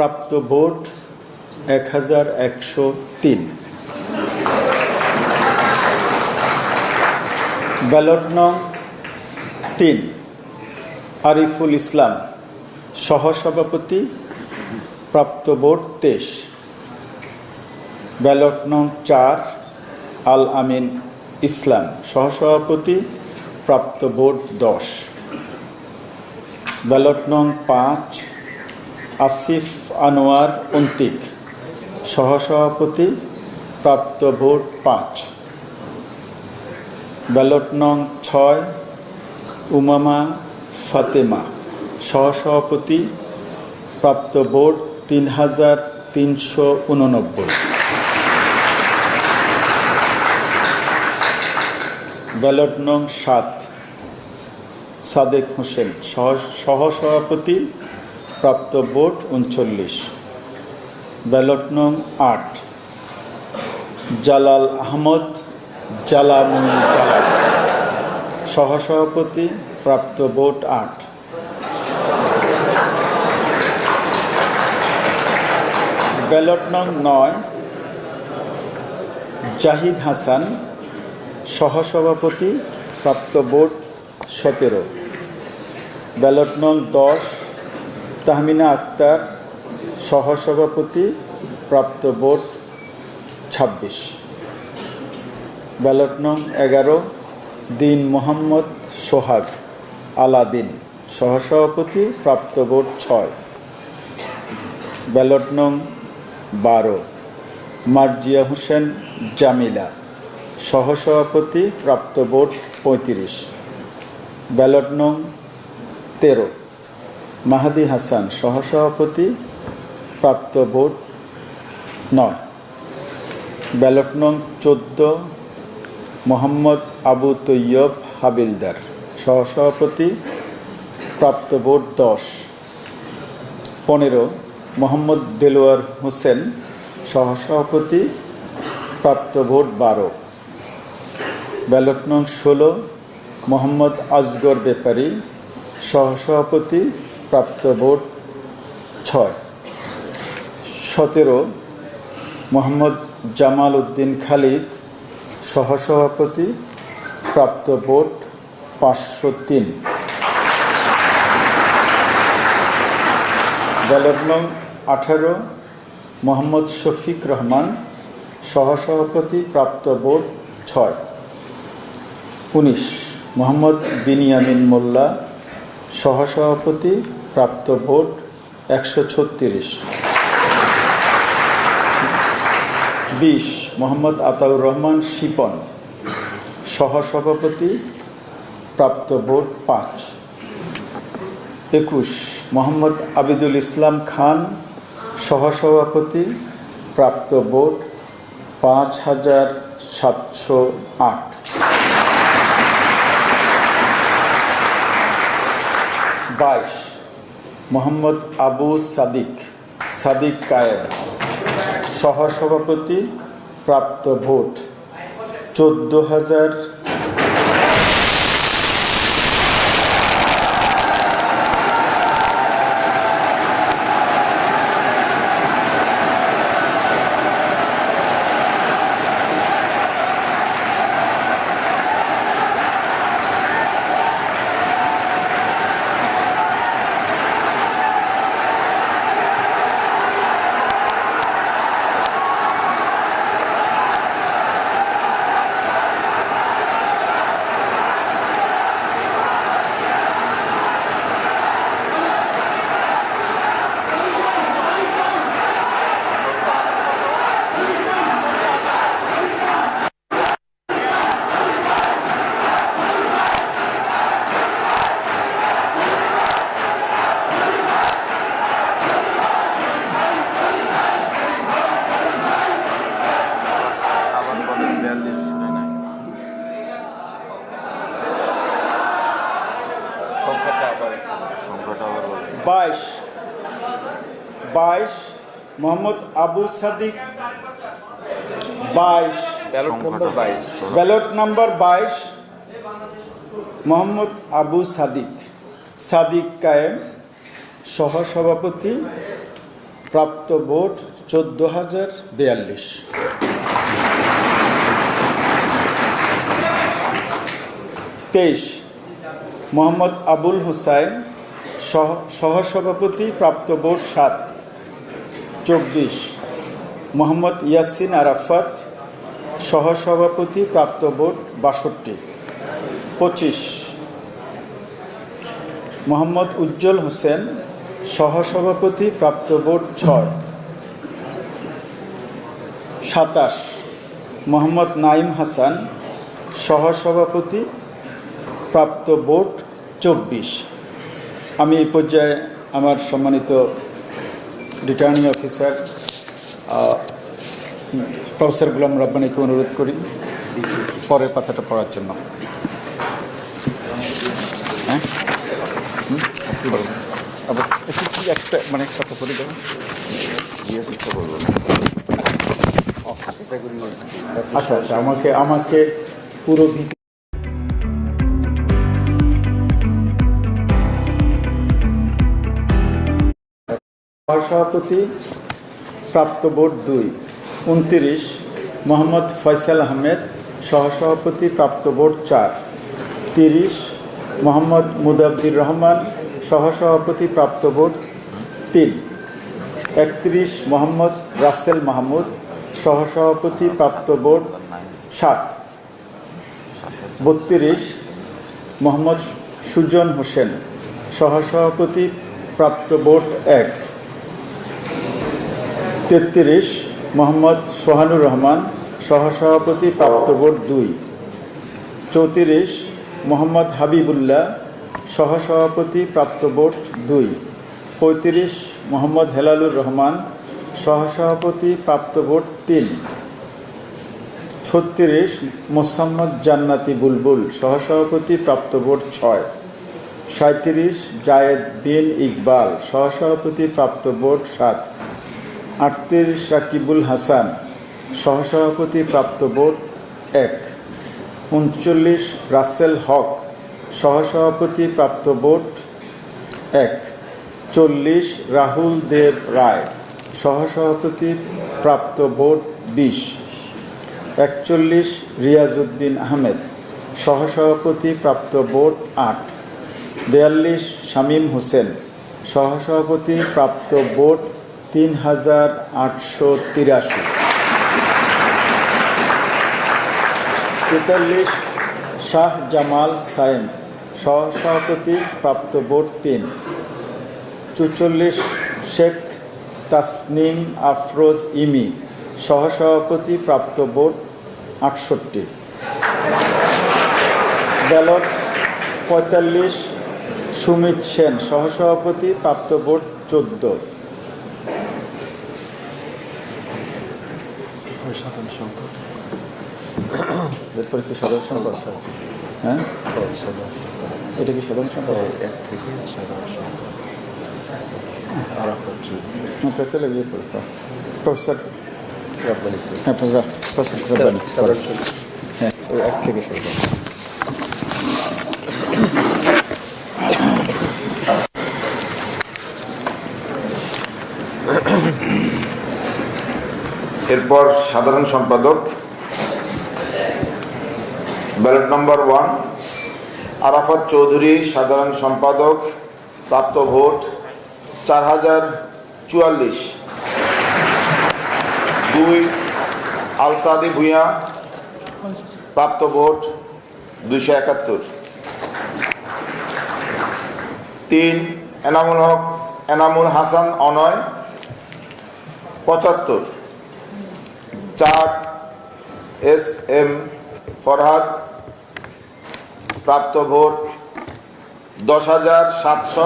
প্রাপ্ত ভোট এক হাজার একশো তিন। ব্যালট নং তিন, আরিফুল ইসলাম, সহসভাপতি, প্রাপ্ত ভোট তেইশ। ব্যালট নং চার, আল আমিন ইসলাম, সহসভাপতি, প্রাপ্ত ভোট দশ। ব্যালট নং পাঁচ, আসিফ আনোয়ার অন্তিক, সহসভাপতি, প্রাপ্ত ভোট পাঁচ। ব্যালট নং ছয়, উমামা ফাতেমা, সহসভাপতি, প্রাপ্ত ভোট তিন হাজার তিনশো উননব্বই। ব্যালট নং সাত, সাদেক হোসেন, সহ, সহসভাপতি প্রাপ্ত ভোট উনচল্লিশ। ব্যালট নং আট। জালাল আহমদ, জালামুল জালাল। সহসভাপতি, প্রাপ্ত ভোট আট। ব্যালট নং নয়। জাহিদ হাসান, সহসভাপতি, প্রাপ্ত ভোট সতেরো। ব্যালট নং দশ। তাহমিনা আক্তার সহসভাপতি, প্রাপ্ত ভোট ছাব্বিশ। ব্যালট নং এগারো, দিন মোহাম্মদ সোহাগ আলাদিন, সহসভাপতি, প্রাপ্ত ভোট ছয়। ব্যালট নং বারো, মার্জিয়া হোসেন জামিলা, সহসভাপতি, প্রাপ্ত ভোট পঁয়ত্রিশ। ব্যালট নং তেরো মাহাদি হাসান, সহসভাপতি, প্রাপ্ত ভোট নয়। ব্যালট নং চোদ্দ, মোহাম্মদ আবু তৈয়ব হাবিলদার, সহসভাপতি, প্রাপ্ত ভোট দশ। পনেরো, মোহাম্মদ দেলোয়ার হোসেন, সহসভাপতি, প্রাপ্ত ভোট বারো। ব্যালট নং ষোলো, মোহাম্মদ আজগর ব্যাপারী সহসভাপতি প্রাপ্ত ভোট ছয়। সতেরো, মোহাম্মদ জামাল উদ্দিন খালিদ সহসভাপতি প্রাপ্ত ভোট পাঁচশো তিন। ব্যালট নং আঠারো, মোহাম্মদ শফিক রহমান সহসভাপতি প্রাপ্ত ভোট ছয়। উনিশ, মোহাম্মদ বিনিয়ামিন মোল্লা সহসভাপতি প্রাপ্ত ভোট একশো ছত্রিশ। বিশ, মোহাম্মদ আতাউর রহমান শিপন। সহসভাপতি, প্রাপ্ত ভোট পাঁচ। একুশ, মোহাম্মদ আবিদুল ইসলাম খান, সহসভাপতি, প্রাপ্ত ভোট পাঁচ হাজার সাতশো আট। বাইশ মোহাম্মদ আবু সাদিক সাদিক কায়েব সহসভাপতি প্রাপ্ত ভোট চোদ্দ হাজার আবার বলেন বিয়াল্লিশ শুনে নাই সংখ্যাটা আবার সংখ্যাটা আবার বলেন বাইশ বাইশ মোহাম্মদ আবু সাদিক বাইশ। ব্যালট নম্বর বাইশ। ব্যালট নাম্বার বাইশ মোহাম্মদ আবু সাদিক। সাদিক কায়েম। সহসভাপতি প্রাপ্ত ভোট চোদ্দ হাজার বিয়াল্লিশ। তেইশ মোহাম্মদ আবুল হুসাইন সহ- সহসভাপতি প্রাপ্ত ভোট সাত। চব্বিশ। মোহাম্মদ ইয়াসিন আরাফাত, সহসভাপতি, প্রাপ্ত ভোট বাষট্টি। পঁচিশ। মোহাম্মদ উজ্জ্বল হোসেন, সহসভাপতি, প্রাপ্ত ভোট ছয়। সাতাশ। মোহাম্মদ নাইম হাসান, সহসভাপতি, প্রাপ্ত ভোট চব্বিশ। আমি এই পর্যায়ে আমার সম্মানিত রিটার্নিং অফিসার প্রফেসর গুলাম রব্বানিকে অনুরোধ করি পরের পাতাটা পড়ার জন্য। হ্যাঁ? আবার একটা মানে কথা বলে দেবেন আচ্ছা আচ্ছা আমাকে আমাকে পুরো সহসভাপতি প্রাপ্ত বোর্ড দুই। উনত্রিশ, মোহাম্মদ ফয়সাল আহমেদ, সহসভাপতি, প্রাপ্ত বোর্ড চার। তিরিশ, মোহাম্মদ মুদাব্বির রহমান, সহসভাপতি, প্রাপ্ত বোর্ড তিন। একত্রিশ, মোহাম্মদ রাসেল মাহমুদ, সহসভাপতি, প্রাপ্ত বোর্ড সাত। বত্রিশ, মোহাম্মদ সুজন হোসেন, সহসভাপতি, প্রাপ্ত বোর্ড এক। তেত্রিশ, মোহাম্মদ সোহানুর রহমান, সহসভাপতি প্রাপ্ত ভোট দুই। চৌত্রিশ, মোহাম্মদ হাবিবুল্লাহ, সহসভাপতি প্রাপ্ত ভোট দুই। পঁয়ত্রিশ, মোহাম্মদ হেলালুর রহমান, সহসভাপতি প্রাপ্ত ভোট তিন। ছত্রিশ, মোসাম্মদ জান্নাতি বুলবুল, সহসভাপতি প্রাপ্ত ভোট ছয়। সাঁত্রিশ জায়েদ বিন ইকবাল, সহসভাপতি প্রাপ্ত ভোট সাত। আটত্রিশ রাকিবুল হাসান, সহসভাপতি প্রাপ্ত ভোট এক। উনচল্লিশ রাসেল হক, সহসভাপতি প্রাপ্ত ভোট এক। চল্লিশ রাহুল দেব রায়, সহসভাপতি প্রাপ্ত ভোট বিশ। একচল্লিশ রিয়াজউদ্দিন আহমেদ, সহসভাপতি প্রাপ্ত ভোট আট। বিয়াল্লিশ শামীম হোসেন, সহসভাপতি প্রাপ্ত ভোট তিন হাজার আটশো তিরাশি। তেতাল্লিশ, শাহ জামাল সাইম সহসভাপতি, প্রাপ্ত ভোট তিন। চুচল্লিশ, শেখ তাসনিম আফরোজ ইমি, সহসভাপতি, প্রাপ্ত ভোট আটষট্টি। ব্যালট পঁয়তাল্লিশ, সুমিত সেন, সহসভাপতি, প্রাপ্ত ভোট চোদ্দ। এরপরে কি সাধারণ সম্পদ স্যার? হ্যাঁ? এটা কি সাধারণ সম্পদ? এক থেকে সাধারণ সম্পাদক আর আচ্ছা চলে গিয়ে পড়তো প্রফেসর হ্যাঁ প্রফেসর। সাধারণ হ্যাঁ। এক থেকে শুরু করো। এরপর সাধারণ সম্পাদক ballot number one Arafat Chowdhury সাধারণ সম্পাদক, প্রাপ্ত ভোট চার হাজার চুয়াল্লিশ। দুই, আলসাদি ভূঁইয়া, প্রাপ্ত ভোট দুইশো একাত্তর। তিন, এনামুল হক, এনামুল হাসান অনয়, পঁচাত্তর। চার, এস এম ফরহাদ প্রাপ্ত ভোট দশ হাজার সাতশো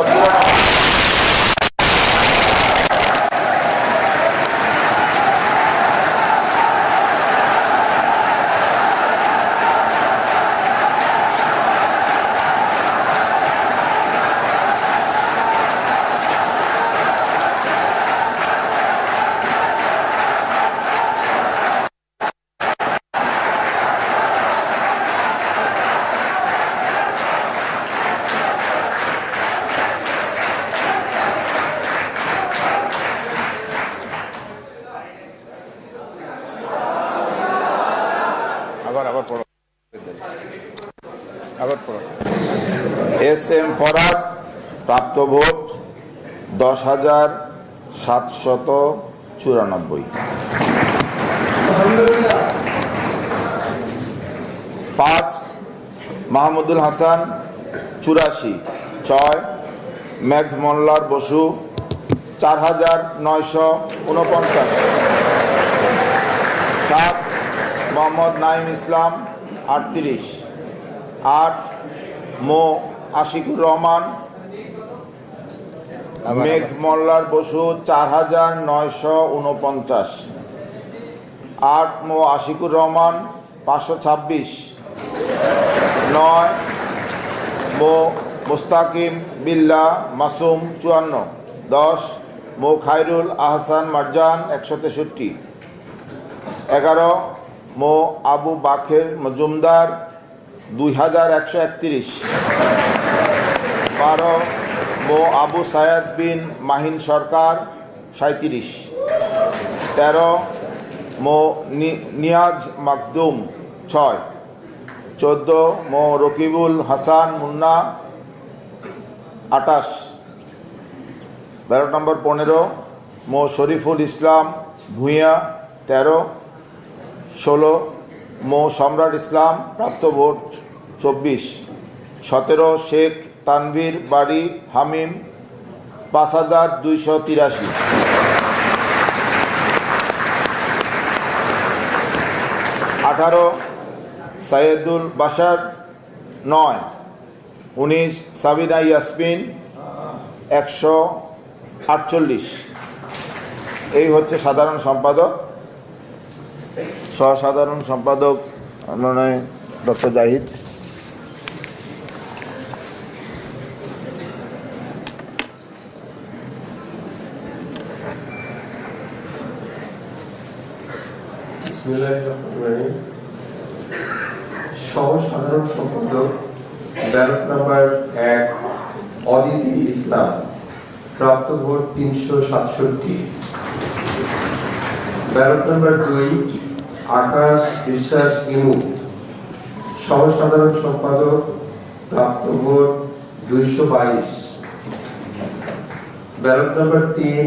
প্রাপ্ত ভোট দশ হাজার সাতশত চুরানব্বই। পাঁচ, মাহমুদুল হাসান, চুরাশি। ছয়, মেঘ মোল্লার বসু, চার হাজার নয়শো উনপঞ্চাশ। সাত, মোহাম্মদ নাইম ইসলাম, আটত্রিশ। আট, মো আশিকুর রহমান মেঘ মোল্লার বসু চার হাজার নয়শো উনপঞ্চাশ। আট মো আশিকুর রহমান পাঁচশো ছাব্বিশ। নয় মো মুস্তাকিম বিল্লা মাসুম চুয়ান্ন। দশ মো খায়রুল আহসান মারজান একশো তেষট্টি। এগারো মো আবু বাখের মজুমদার দুই হাজার একশো একত্রিশ। বারো মো আবু সায়াদ বিন মাহিন সরকার সাঁত্রিশ তেরো, মো নিয়াজ মাকদুম, ছয়। চোদ্দ, মো রকিবুল হাসান মুন্না আটাশ বারো নম্বর পনেরো, মো শরীফুল ইসলাম ভূঁইয়া, তেরো। ষোলো, মো সম্রাট ইসলাম প্রাপ্ত ভোট, চব্বিশ। সতেরো, শেখ তানভীর বাড়ি, হামিম, পাঁচ হাজার দুইশো তিরাশি। আঠারো, সাইয়েদুল বাশার, নয়। উনিশ, সাবিনা ইয়াসমিন, একশো আটচল্লিশ। এই হচ্ছে সাধারণ সম্পাদক। সহসাধারণ সম্পাদক মানে ডক্টর জাহিদ। সহ সাধারণ সম্পাদক ব্যালট নাম্বার এক, অদিতি ইসলাম, প্রাপ্ত ভোট তিনশো সাতষট্টি। ব্যালট নাম্বার দুই, আকাশ বিশ্বাস ইমু। সহ সাধারণ সম্পাদক, প্রাপ্ত ভোট দুইশো বাইশ। ব্যালট নাম্বার তিন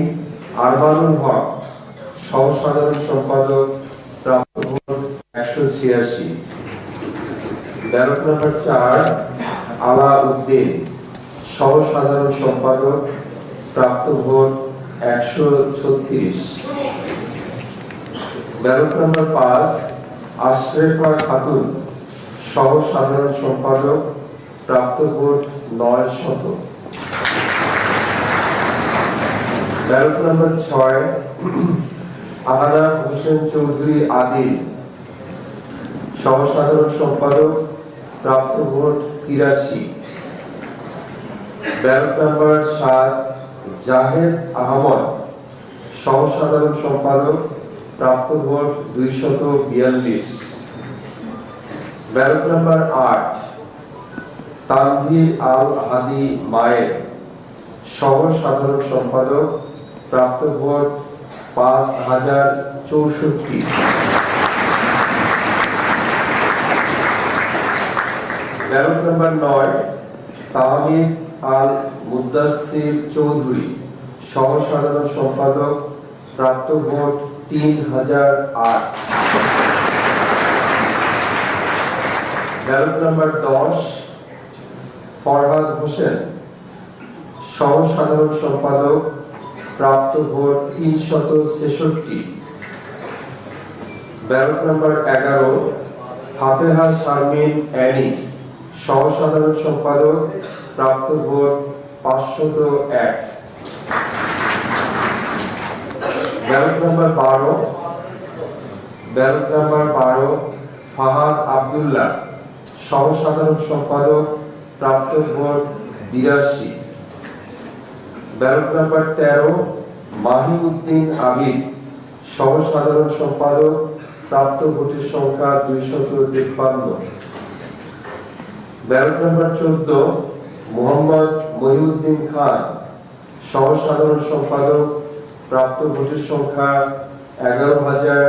আরমানুল হক সহ সাধারণ সম্পাদক ছিয়াশি। ব্যালট নাম্বার চার আলা উদ্দিন সহ সাধারণ সম্পাদক, প্রাপ্ত ভোট একশো ছত্রিশ। নাম্বার পাঁচ খাতুন সহ সাধারণ সম্পাদক, প্রাপ্ত ভোট নয় শত। ব্যালট নাম্বার ছয় আহানা হোসেন চৌধুরী আদিল সহ সাধারণ সম্পাদক, প্রাপ্ত ভোট তিরাশি। ব্যালট নাম্বার সাত, জাহেদ আহমদ সহ সাধারণ সম্পাদক, প্রাপ্ত ভোট দুইশত বিয়াল্লিশ। ব্যালট নাম্বার আট, তানভীর আল হাদি মায়ের সহ সাধারণ সম্পাদক, প্রাপ্ত ভোট পাঁচ হাজার চৌষট্টি। ব্যালট নাম্বার নয় তাহমিদ আল মুদাসির চৌধুরী সহ সাধারণ সম্পাদক, প্রাপ্ত ভোট তিন হাজার আট। ব্যালট নাম্বার দশ, ফরহাদ হোসেন সহ সাধারণ সম্পাদক, প্রাপ্ত ভোট তিনশত ছেষট্টি। ব্যালট নাম্বার এগারো, ফাতেহা শারমিন অ্যানি সহ সাধারণ সম্পাদক, প্রাপ্ত ভোট পাঁচশত এক। ব্যালট নাম্বার বারো। ব্যালট নাম্বার বারো, ফাহাদ আব্দুল্লাহ, সহসাধারণ সম্পাদক, প্রাপ্ত ভোট বিরাশি। ব্যালট নাম্বার তেরো, মাহিউদ্দিন আবিদ সহসাধারণ সম্পাদক, প্রাপ্ত ভোটের সংখ্যা দুইশত তিপ্পান্ন। ব্যালট নম্বর চোদ্দ মোহাম্মদ মহিউদ্দিন খান সহসাধারণ সম্পাদক প্রাপ্ত ভোটের সংখ্যা এগারো হাজার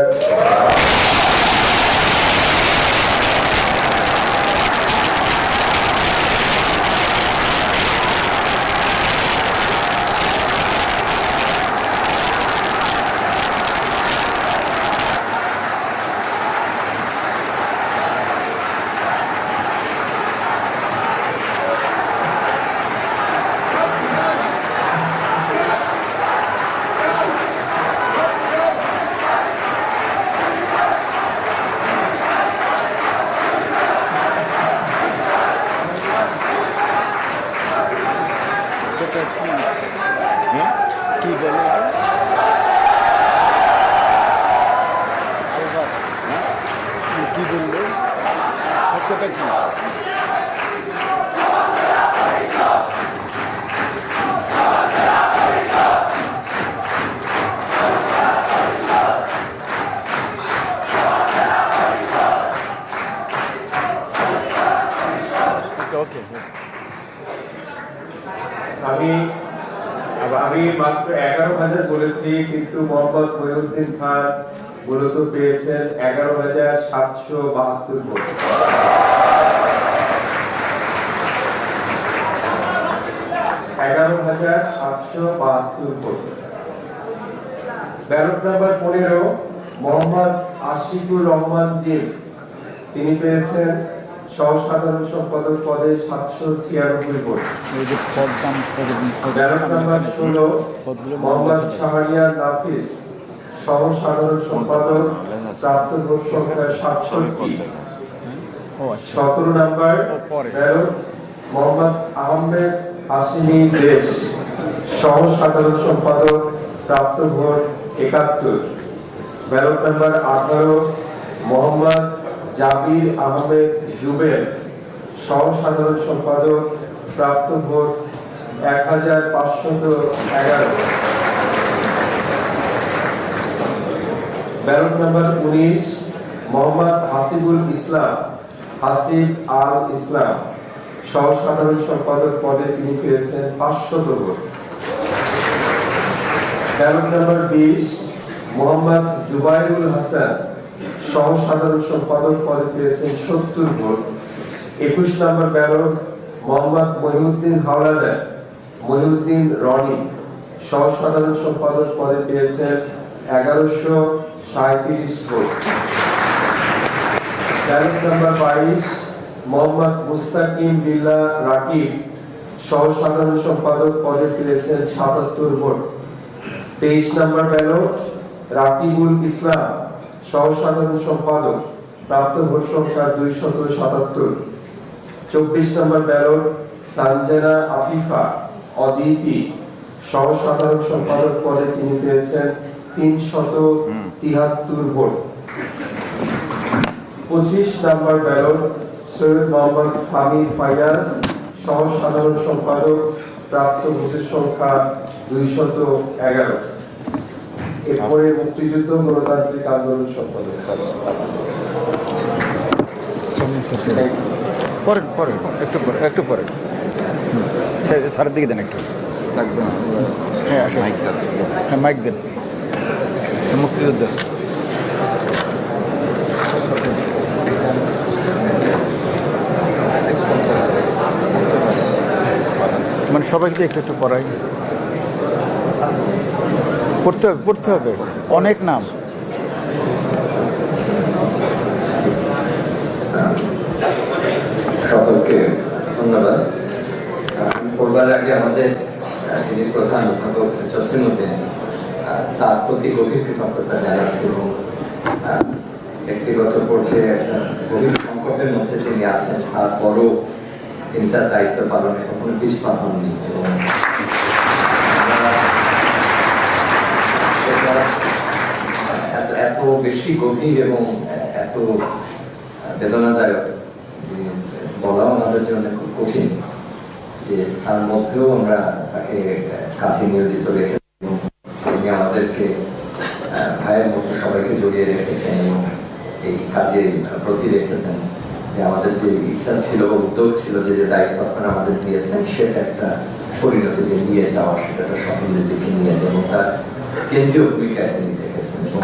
আমি আমি মাত্র এগারো হাজার বলেছি, কিন্তু মোহাম্মদ মহিউদ্দিন খান মূলত পেয়েছেন এগারো হাজার সাতশো বাহাত্তর এগারো হাজার সাতশো বাহাত্তর ভোট। ব্যালট নাম্বার পনেরো, মোহাম্মদ আশিকুর রহমান জিম তিনি পেয়েছেন সহ সাধারণ সম্পাদক পদে সাতশো ছিয়ানব্বই ভোট। ব্যালট শাহরিয়ার নাফিস সহ সাধারণ সম্পাদক, প্রাপ্ত ভোট সংখ্যা সাতষট্টি। সতেরো নাম্বার মোহাম্মদ আহমেদ হাসিমি দেশ সহ সাধারণ সম্পাদক, প্রাপ্ত ভোট একাত্তর। ব্যালট নাম্বার আঠারো, মোহাম্মদ জাবির আহমেদ জুবেল সহ সাধারণ সম্পাদক প্রাপ্ত ভোট এক হাজার পাঁচশত এগারো। ব্যালট নাম্বার উনিশ, মোহাম্মদ হাসিবুল ইসলাম, হাসিব আল ইসলাম। সহ সাধারণ সম্পাদক পদে তিনি পেয়েছেন পাঁচশত ভোট। ব্যালট নাম্বার বিশ, মোহাম্মদ জুবাইরুল হাসান সহ সাধারণ সম্পাদক পদে পেয়েছেন সত্তর ভোট। একুশ নম্বর ব্যালট মোহাম্মদ মহিউদ্দিন হাওলাদার, মহিউদ্দিন রনি। সহ সাধারণ সম্পাদক পদে পেয়েছেন এগারোশো সাঁত্রিশ ভোট। ব্যালট নাম্বার বাইশ মোহাম্মদ মুস্তাকিম বিল্লাহ রাকিব সহ সাধারণ সম্পাদক পদে পেয়েছেন সাতাত্তর ভোট। তেইশ নম্বর ব্যালট রাকিবুল ইসলাম সহ সাধারণ সম্পাদক প্রাপ্ত ভোট সংখ্যা দুইশত সাতাত্তর। চব্বিশ নম্বর ব্যালট, সানজেনা আফিফা অদিতি। সহসাধারণ সম্পাদক পদে তিনি পেয়েছেন তিনশত তিহাত্তর ভোট। পঁচিশ নম্বর ব্যালট, সৈয়দ মোহাম্মদ সামি ফাইয়াজ সহ সাধারণ সম্পাদক প্রাপ্ত ভোটের সংখ্যা দুইশত এগারো। এরপরে মুক্তিযুদ্ধ গণতান্ত্রিক আন্দোলন সম্পাদক পরে পরে একটু পরে একটু পরে স্যারের দিকে দেন একটু। থাকবে হ্যাঁ হ্যাঁ মাইক দেন। মুক্তিযুদ্ধ। মানে সবাইকে একটু একটু পড়াই। পড়তে হবে পড়তে হবে। অনেক নাম। সকলকে ধন্যবাদ। আমি পড়বার আগে আমাদের যিনি প্রধান অধ্যাপক জসিম উদ্দিন তার প্রতি গভীর কৃতজ্ঞতা জানাচ্ছি এবং ব্যক্তিগত পর্যায়ে গভীর সংকটের মধ্যে তিনি আছেন, তারপরও তিনি তার দায়িত্ব পালনে কখনো পিছপা হননি এবং আমরা সেটা এত এত বেশি গভীর এবং এত বেদনাদায়ক যে বলাও আমাদের জন্য খুব কঠিন যে তার মধ্যেও আমরা তাকে কাছে নিয়োজিত রেখে তিনি আমাদেরকে ভাইয়ের মতো সবাইকে জড়িয়ে রেখেছেন এবং এই কাজে প্রতি রেখেছেন। যে আমাদের যে ইচ্ছা ছিল উদ্যোগ ছিল যে যে দায়িত্ব আমাদের দিয়েছেন, সেটা একটা পরিণতিতে নিয়ে যাওয়া, সেটা একটা দিকে নিয়ে যাওয়া এবং তার কেন্দ্রীয় ভূমিকায় তিনি এবং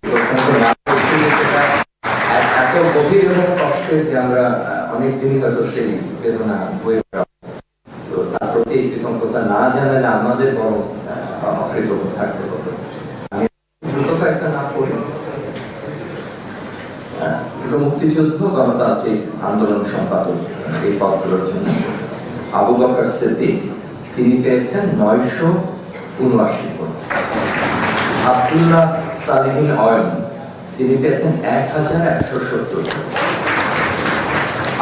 প্রসঙ্গ না করতে গিয়ে সেটা এ- এত এবং কষ্টের যে আমরা হয়তো সেই বেদনা তো তার প্রতি কৃতজ্ঞতা না জানালে আমাদের অকৃতজ্ঞ থাকতে হতো। আমি দ্রুত কয়েকটা না মুক্তিযুদ্ধ, গণতান্ত্রিক আন্দোলন সম্পাদক, এই পদগুলোর জন্য। আবু বকর সিদ্দিক, তিনি পেয়েছেন নয়শো উনআশি আব্দুল্লাহ সালিহিন অয়ন তিনি পেয়েছেন এক হাজার একশো সত্তর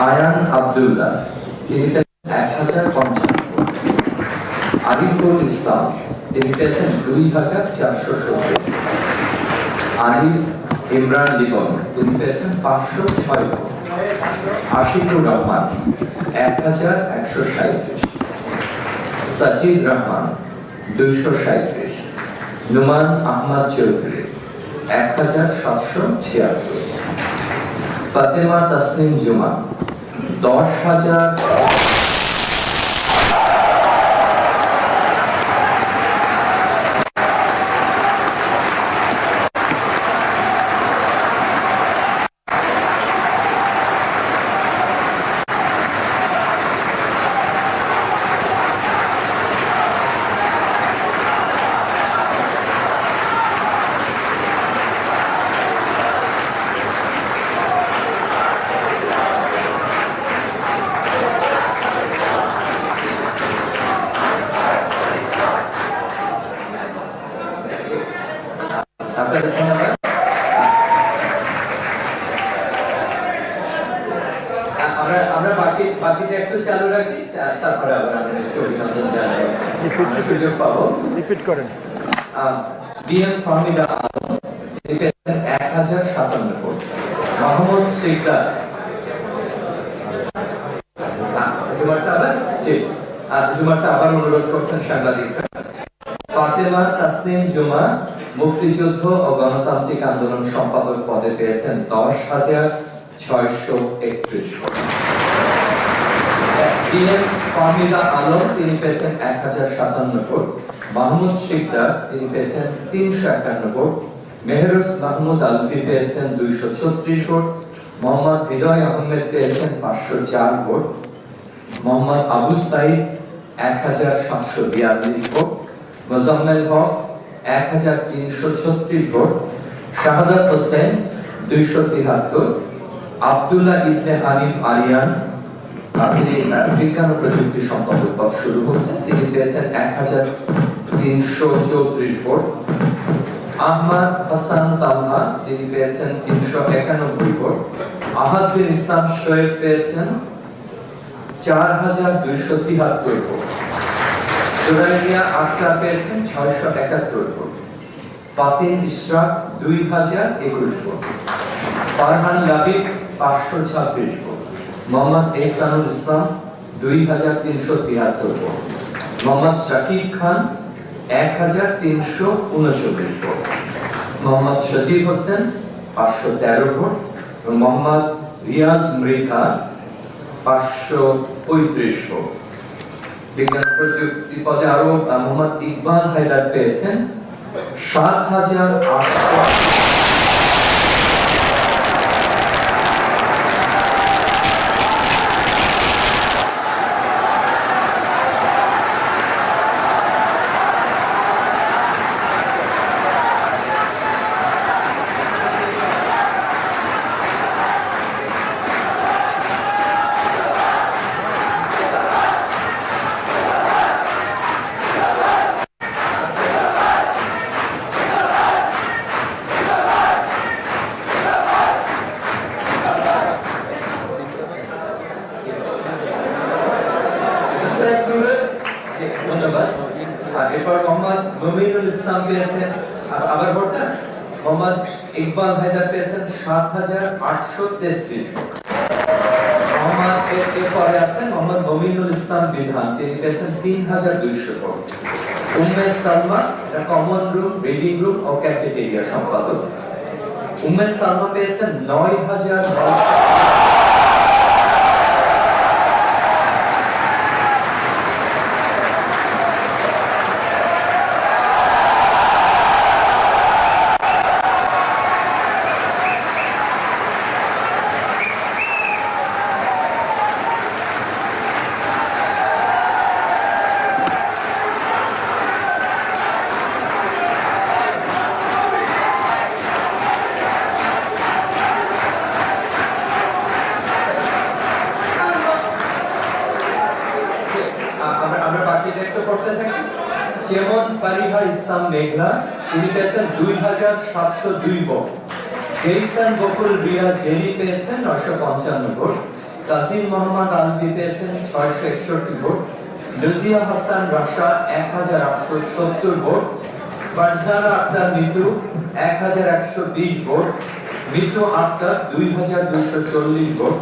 আয়ান আব্দুল্লাহ, তিনি পেয়েছেন এক হাজার পঞ্চান্ন আরিফুল ইসলাম, তিনি পেয়েছেন দুই হাজার চারশো সত্তর। আরিফ ইমরান লিবন, তিনি পেয়েছেন পাঁচশো ছয়। আশিকুর রহমান, এক হাজার একশো সাঁত্রিশ সাজিদ রহমান, দুইশো সাঁত্রিশ নুমান আহমদ চৌধুরী, এক হাজার সাতশো ছিয়াত্তর। ফাতেমা তাসনিম জুমা দশ হাজার আপনাদের ধন্যবাদ আ- আমরা আমরা বাকি বাকিটা একটু চালু রাখি তারপরে আবার আমরা অভিনন্দন জানাব সুযোগ পাবো। রিপিট করেন। বিএম ফাহমিদা আলম এক হাজার সাতান্ন ভোট। মাহমুদ সিকদার। জুমারটা আবার। জি। জুমারটা আবার অনুরোধ করছেন সাংবাদিকরা ফাতেমা তাসনিম জুমা মুক্তিযুদ্ধ ও গণতান্ত্রিক আন্দোলন সম্পাদক পদে পেয়েছেন দশ হাজার ছয়শো একত্রিশ ভোট ফাহমিদা আলম, তিনি পেয়েছেন এক হাজার সাতান্ন ভোট। মাহমুদ শিকদার, তিনি পেয়েছেন তিনশো একান্ন ভোট। মেহরুজ মাহমুদ আলভি পেয়েছেন দুইশো ছত্রিশ ভোট। মোহাম্মদ হৃদয় আহমেদ পেয়েছেন পাঁচশো চার ভোট। মোহাম্মদ আবু সাইদ এক হাজার সাতশো বিয়াল্লিশ ভোট। মোজাম্মেল হক এক হাজার তিনশো ছত্রিশ ভোট। শাহাদাত হোসেন দুইশো তিহাত্তর। আব্দুল্লাহ ইবনে হানিফ আরিয়ান তিনি বিজ্ঞান ও প্রযুক্তি শুরু করছেন তিনি পেয়েছেন এক হাজার তিনশো চৌত্রিশ ভোট। আহমদ হাসান তালহা, তিনি পেয়েছেন তিনশো একানব্বই ভোট। ইসলাম শোয়েব পেয়েছেন চার হাজার দুইশো তিহাত্তর ভোট। আখড়া পেয়েছেন ছয়শো একাত্তর ভোট। ফাতিন ইশরাক দুই হাজার একুশ ভোট। ফারহান লাবিব পাঁচশো ছাব্বিশ ভোট। মোহাম্মদ এহসানুল ইসলাম দুই হাজার তিনশো তিয়াত্তর ভোট। মোহাম্মদ শাকিব খান এক হাজার তিনশো উনচল্লিশ ভোট। মোহাম্মদ সজিব হোসেন পাঁচশো তেরো ভোট এবং মোহাম্মদ রিয়াজ মৃধা পাঁচশো পঁয়ত্রিশ ভোট। বিজ্ঞান প্রযুক্তি পদে আরও মোহাম্মদ ইকবাল হায়দার পেয়েছেন সাত হাজার আটশো জি, ধন্যবাদ আর এরপর মোহাম্মদ মমিনুল ইসলাম পেয়েছেন আর আবার ভোটটা মোহাম্মদ ইকবাল পেয়েছেন সাত হাজার আটশো তেত্রিশ কমন রুম রুম ও ক্যাফেটেরিয়া সম্পাদক। উমেশ সালমা পেয়েছেন নয় হাজার আ- আমরা আমরা বাকিটা একটু করতে থাকি যেমন পারিহা ইসলাম মেঘলা তিনি পেয়েছেন দুই হাজার সাতশো দুই ভোট। জেইসান বকুল জেনি পেয়েছেন পঞ্চান্ন ভোট। তাসিম মোহাম্মদ পেয়েছেন ছয়শো একষট্টি ভোট। লুজিয়া হাসান রাশা এক হাজার আটশো সত্তর ভোট। ফারজানা আক্তার মিতু এক হাজার একশো বিশ ভোট। মিতু আক্তার দুই হাজার দুশো চল্লিশ ভোট।